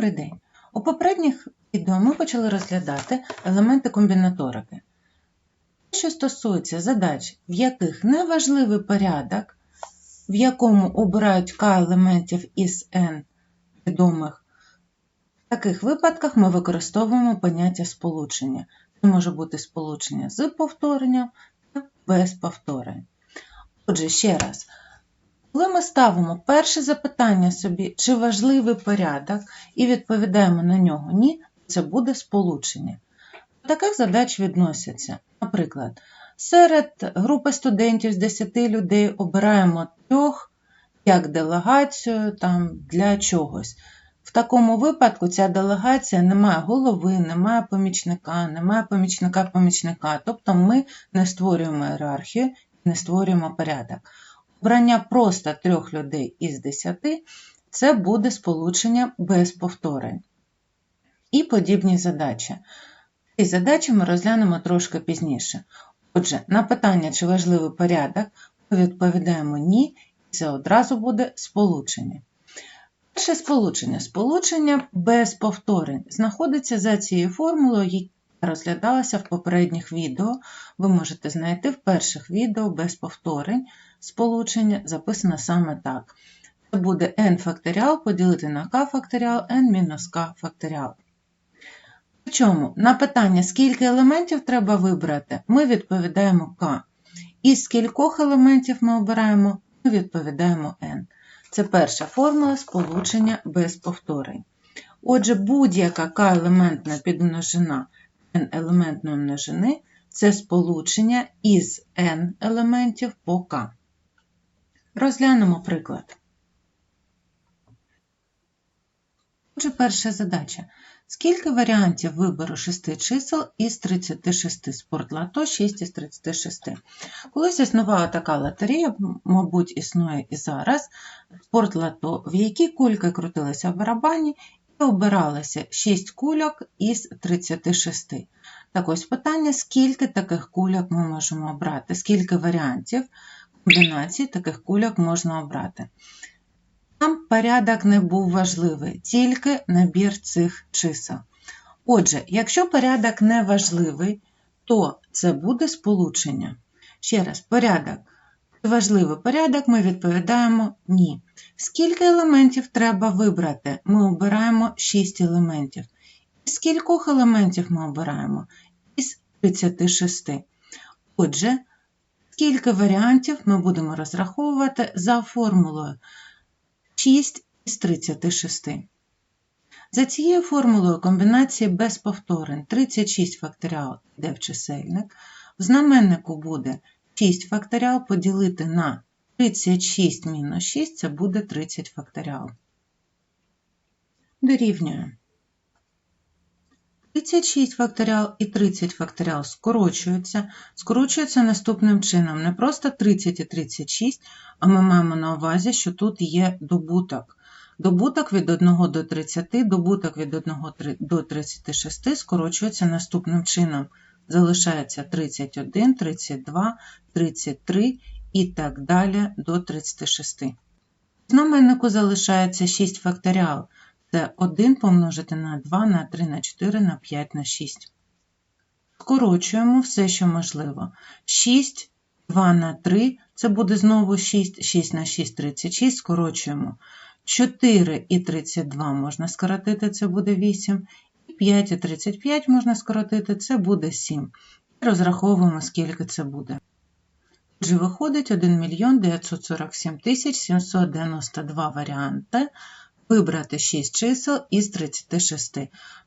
Добрий день! У попередніх відео ми почали розглядати елементи комбінаторики. Що стосується задач, в яких неважливий порядок, в якому обирають k елементів із n відомих, в таких випадках ми використовуємо поняття сполучення. Це може бути сполучення з повторенням та без повторень. Отже, ще раз. Коли ми ставимо перше запитання собі, чи важливий порядок, і відповідаємо на нього ні, це буде сполучення. До таких задач відносяться, наприклад, серед групи студентів з 10 людей обираємо трьох як делегацію там, для чогось. В такому випадку ця делегація не має голови, не має помічника, не має помічника-помічника, тобто ми не створюємо ієрархію, не створюємо порядок. Обрання просто трьох людей із десяти це буде сполучення без повторень. І подібні задачі. Ці задачі ми розглянемо трошки пізніше. Отже, на питання, чи важливий порядок, ми відповідаємо ні, і це одразу буде сполучення. Перше сполучення. Сполучення без повторень знаходиться за цією формулою, яка розглядалася в попередніх відео. Ви можете знайти в перших відео без повторень сполучення записано саме так. Це буде n факторіал поділити на k факторіал n мінус k факторіал. Причому на питання, скільки елементів треба вибрати, ми відповідаємо k. Із скількох елементів ми обираємо, ми відповідаємо n. Це перша формула сполучення без повторень. Отже, будь-яка k-елементна підмножина n-елементної множини це сполучення із n елементів по k. Розглянемо приклад. Отже, перша задача. Скільки варіантів вибору 6 чисел із 36 спортлото 6 із 36. Колись існувала така лотерея, мабуть, існує і зараз. Спортлото, в якій кульки крутилися в барабані і обиралося 6 кульок із 36. Так ось питання, скільки таких кульок ми можемо обрати, скільки варіантів комбінацій таких кульок можна обрати. Нам порядок не був важливий, тільки набір цих чисел. Отже, якщо порядок не важливий, то це буде сполучення. Ще раз, порядок. Важливий порядок, ми відповідаємо ні. Скільки елементів треба вибрати? Ми обираємо 6 елементів. Із скількох елементів ми обираємо? Із 36. Отже, Скільки варіантів ми будемо розраховувати за формулою 6 із 36. За цією формулою комбінації без повторень 36 факторіал йде в чисельник. В знаменнику буде 6 факторіал поділити на 36 мінус 6 це буде 30 факторіал. Дорівнює. 36 факторіал і 30 факторіал скорочуються. Скорочуються наступним чином. Не просто 30 і 36, а ми маємо на увазі, що тут є добуток. Добуток від 1 до 30, добуток від 1 до 36 скорочується наступним чином. Залишається 31, 32, 33 і так далі до 36. В знаменнику залишається 6 факторіал. Це 1 помножити на 2, на 3, на 4, на 5, на 6. Скорочуємо все, що можливо. 6, 2 на 3, це буде знову 6, 6 на 6, 36, скорочуємо. 4 і 32 можна скоротити, це буде 8. І 5 і 35 можна скоротити, це буде 7. І Розраховуємо, скільки це буде. Отже, виходить 1 мільйон 947 тисяч 792 варіанти вибрати 6 чисел із 36.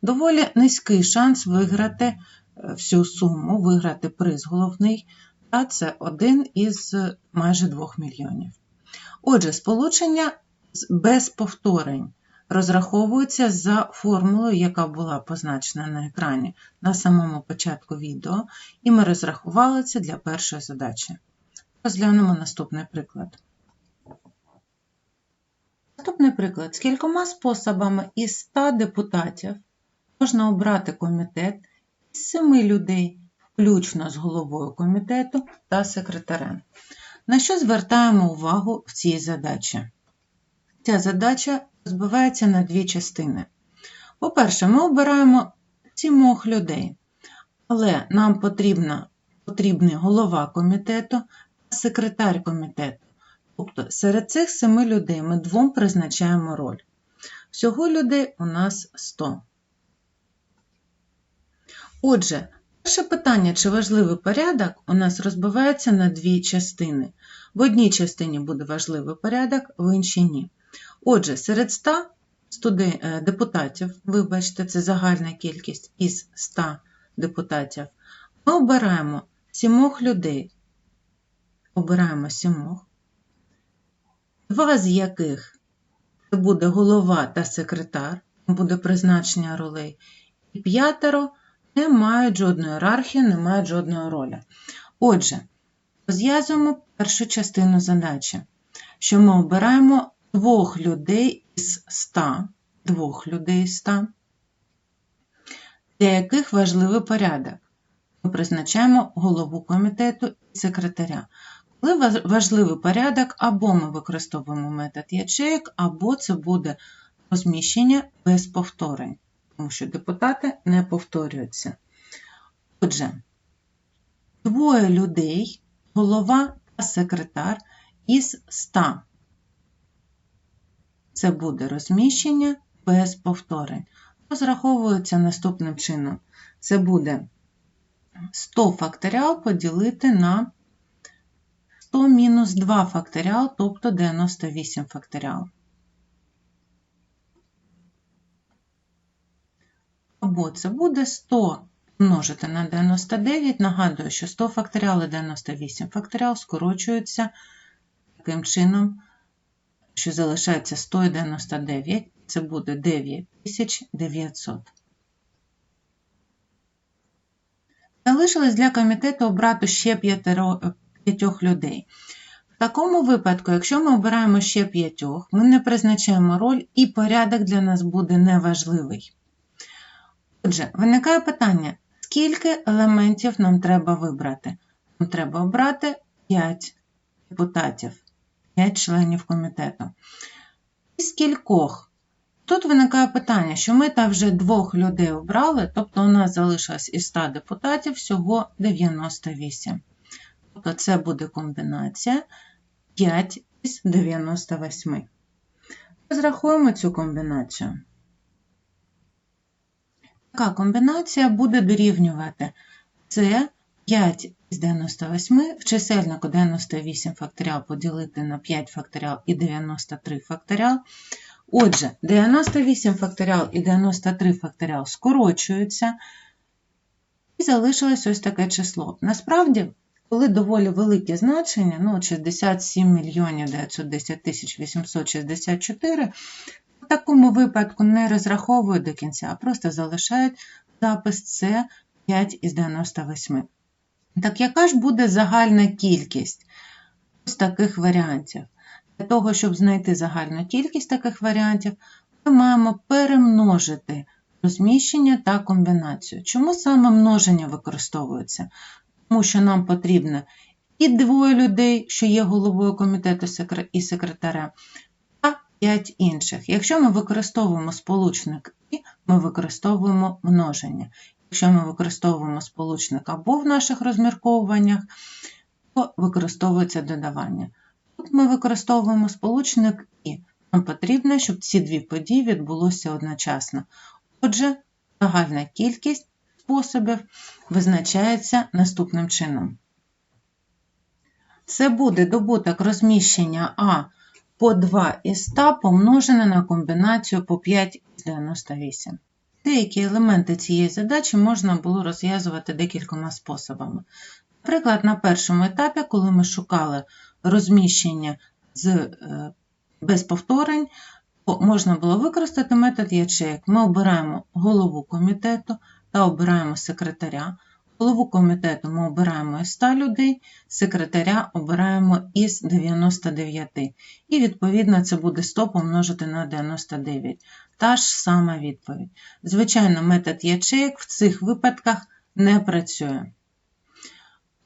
Доволі низький шанс виграти е, всю суму, виграти приз головний, а це один із майже 2 мільйонів. Отже, сполучення без повторень розраховується за формулою, яка була позначена на екрані на самому початку відео, і ми розрахували це для першої задачі. Розглянемо наступний приклад. Наступний приклад. З кількома способами із 100 депутатів можна обрати комітет із 7 людей, включно з головою комітету та секретарем. На що звертаємо увагу в цій задачі? Ця задача розбивається на дві частини. По-перше, ми обираємо сімох людей, але нам потрібна, потрібний голова комітету та секретар комітету. Тобто серед цих семи людей ми двом призначаємо роль. Всього людей у нас 100. Отже, перше питання, чи важливий порядок, у нас розбивається на дві частини. В одній частині буде важливий порядок, в іншій ні. Отже, серед 100 студи... е, депутатів, вибачте, це загальна кількість із 100 депутатів, ми обираємо сімох людей. Обираємо сімох, два з яких це буде голова та секретар, буде призначення ролей, і п'ятеро не мають жодної ієрархії, не мають жодної ролі. Отже, розв'язуємо першу частину задачі, що ми обираємо двох людей із 100, двох людей із 100, для яких важливий порядок. Ми призначаємо голову комітету і секретаря. Коли важливий порядок, або ми використовуємо метод ячеїк, або це буде розміщення без повторень, тому що депутати не повторюються. Отже, двоє людей, голова та секретар із 100. Це буде розміщення без повторень. Розраховується наступним чином. Це буде 100 факторіал поділити на 100 мінус 2 факторіал, тобто 98 факторіал. Або це буде 100 множити на 99. Нагадую, що 100 факторіал і 98 факторіал скорочуються таким чином, що залишається 199, це буде 9900. Залишилось для комітету обрати ще п'ятьох людей. В такому випадку, якщо ми обираємо ще п'ятьох, ми не призначаємо роль і порядок для нас буде неважливий. Отже, виникає питання, скільки елементів нам треба вибрати? Нам треба обрати 5 депутатів, 5 членів комітету. І скількох? Тут виникає питання, що ми там вже двох людей обрали, тобто у нас залишилось із 100 депутатів всього 98. Тобто це буде комбінація 5 із 98. Розрахуємо цю комбінацію. Така комбінація буде дорівнювати це 5 із 98 в чисельнику 98 факторіал поділити на 5 факторіал і 93 факторіал. Отже, 98 факторіал і 93 факторіал скорочуються, і залишилось ось таке число. Насправді, коли доволі велике значення, ну, 67 мільйонів 910 тисяч 864, в такому випадку не розраховують до кінця, а просто залишають запис С 5 із 98. Так яка ж буде загальна кількість ось таких варіантів? Для того, щоб знайти загальну кількість таких варіантів, ми маємо перемножити розміщення та комбінацію. Чому саме множення використовується? Тому що нам потрібно і двоє людей, що є головою комітету і секретарем, та п'ять інших. Якщо ми використовуємо сполучник і, ми використовуємо множення. Якщо ми використовуємо сполучник або в наших розмірковуваннях, то використовується додавання. Тут ми використовуємо сполучник і. Нам потрібно, щоб ці дві події відбулося одночасно. Отже, загальна кількість способів визначається наступним чином. Це буде добуток розміщення А по 2 із 100 помножене на комбінацію по 5 із 98. Деякі елементи цієї задачі можна було розв'язувати декількома способами. Наприклад, на першому етапі, коли ми шукали розміщення з, е, без повторень, можна було використати метод ячеїк. Ми обираємо голову комітету та обираємо секретаря. Голову комітету ми обираємо із 100 людей, секретаря обираємо із 99. І, відповідно, це буде 100 помножити на 99. Та ж сама відповідь. Звичайно, метод ячеїк в цих випадках не працює.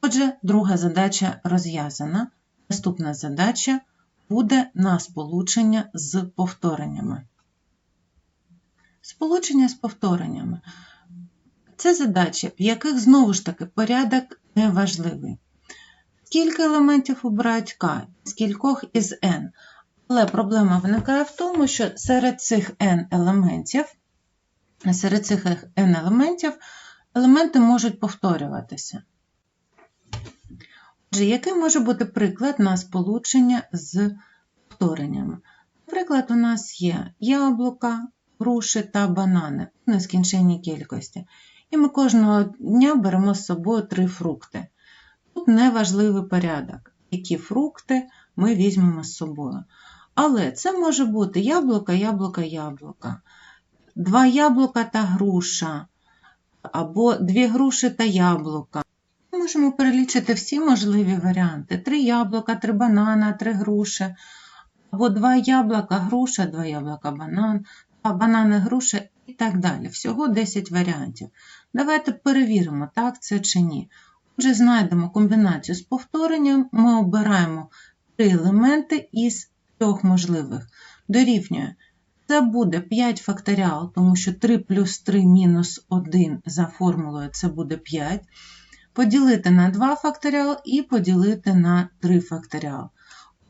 Отже, друга задача розв'язана. Наступна задача буде на сполучення з повтореннями. Сполучення з повтореннями. Це задачі, в яких знову ж таки порядок неважливий. Скільки елементів обирають K, скількох із N. Але проблема виникає в тому, що серед цих N елементів, серед цих N елементів елементи можуть повторюватися. Отже, який може бути приклад на сполучення з повтореннями? Наприклад, у нас є яблука, груші та банани в нескінченній кількості. І ми кожного дня беремо з собою три фрукти. Тут неважливий порядок, які фрукти ми візьмемо з собою. Але це може бути яблука, яблука, яблука, два яблука та груша, або дві груші та яблука. Ми можемо перелічити всі можливі варіанти: три яблука, три банана, три груші, або два яблука, груша, два яблука, банан, два банани, груша і так далі. Всього 10 варіантів. Давайте перевіримо, так це чи ні. Отже, знайдемо комбінацію з повторенням, ми обираємо три елементи із трьох можливих. Дорівнює. Це буде 5 факторіал, тому що 3 плюс 3 мінус 1 за формулою це буде 5. Поділити на 2 факторіал і поділити на 3 факторіал.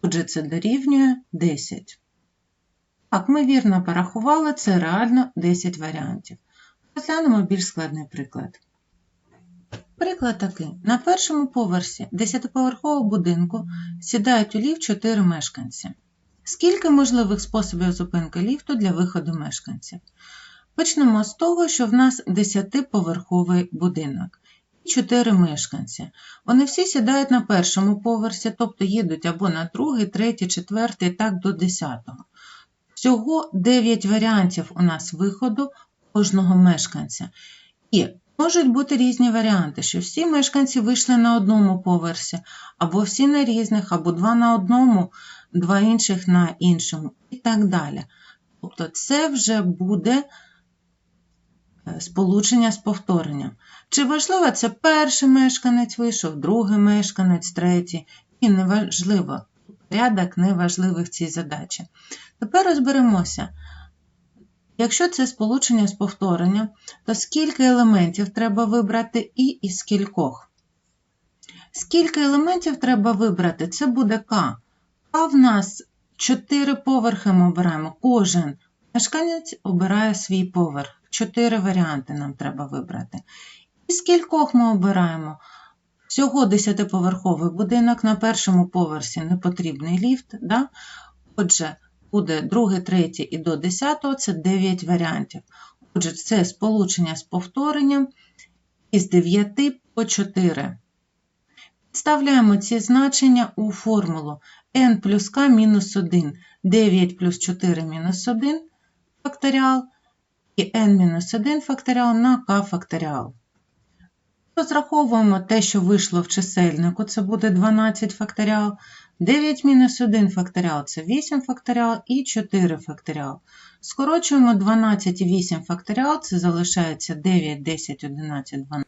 Отже, це дорівнює 10. Так, ми вірно порахували, це реально 10 варіантів. Розглянемо більш складний приклад. Приклад такий. На першому поверсі 10-поверхового будинку сідають у ліфт 4 мешканці. Скільки можливих способів зупинки ліфту для виходу мешканців? Почнемо з того, що в нас 10-поверховий будинок і 4 мешканці. Вони всі сідають на першому поверсі, тобто їдуть або на другий, третій, четвертий, так до 10-го. Всього 9 варіантів у нас виходу кожного мешканця. І можуть бути різні варіанти, що всі мешканці вийшли на одному поверсі, або всі на різних, або два на одному, два інших на іншому, і так далі. Тобто, це вже буде е, сполучення з повторенням. Чи важливо, це перший мешканець вийшов, другий мешканець, третій. І неважливо, порядок неважливий в цій задачі. Тепер розберемося. Якщо це сполучення з повторенням, то скільки елементів треба вибрати і із скількох? Скільки елементів треба вибрати? Це буде К. А в нас 4 поверхи ми обираємо. Кожен мешканець обирає свій поверх. 4 варіанти нам треба вибрати. І скількох ми обираємо? Всього 10-поверховий будинок на першому поверсі непотрібний ліфт. Да? Отже, буде другий, третій і до 10 це 9 варіантів. Отже, це сполучення з повторенням із 9 по 4. Підставляємо ці значення у формулу n плюс k мінус 1, 9 плюс 4 мінус 1 факторіал і n мінус 1 факторіал на k факторіал. Розраховуємо те, що вийшло в чисельнику, це буде 12 факторіал. 9 мінус 1 факторіал це 8 факторіал і 4 факторіал. Скорочуємо 12 і 8 факторіал, це залишається 9, 10, 11, 12.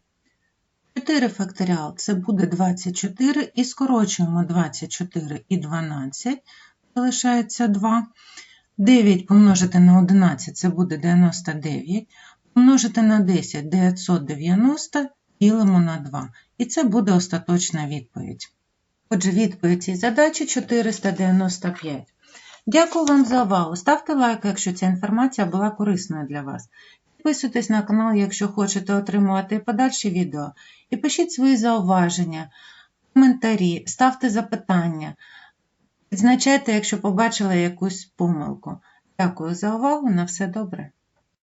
4 факторіал це буде 24, і скорочуємо 24 і 12, залишається 2. 9 помножити на 11 це буде 99. Помножити на 10 990 ділимо на 2. І це буде остаточна відповідь. Отже, відповідь цій задачі 495. Дякую вам за увагу. Ставте лайк, якщо ця інформація була корисною для вас. Підписуйтесь на канал, якщо хочете отримувати подальші відео. І пишіть свої зауваження, коментарі, ставте запитання. Відзначайте, якщо побачили якусь помилку. Дякую за увагу. На все добре.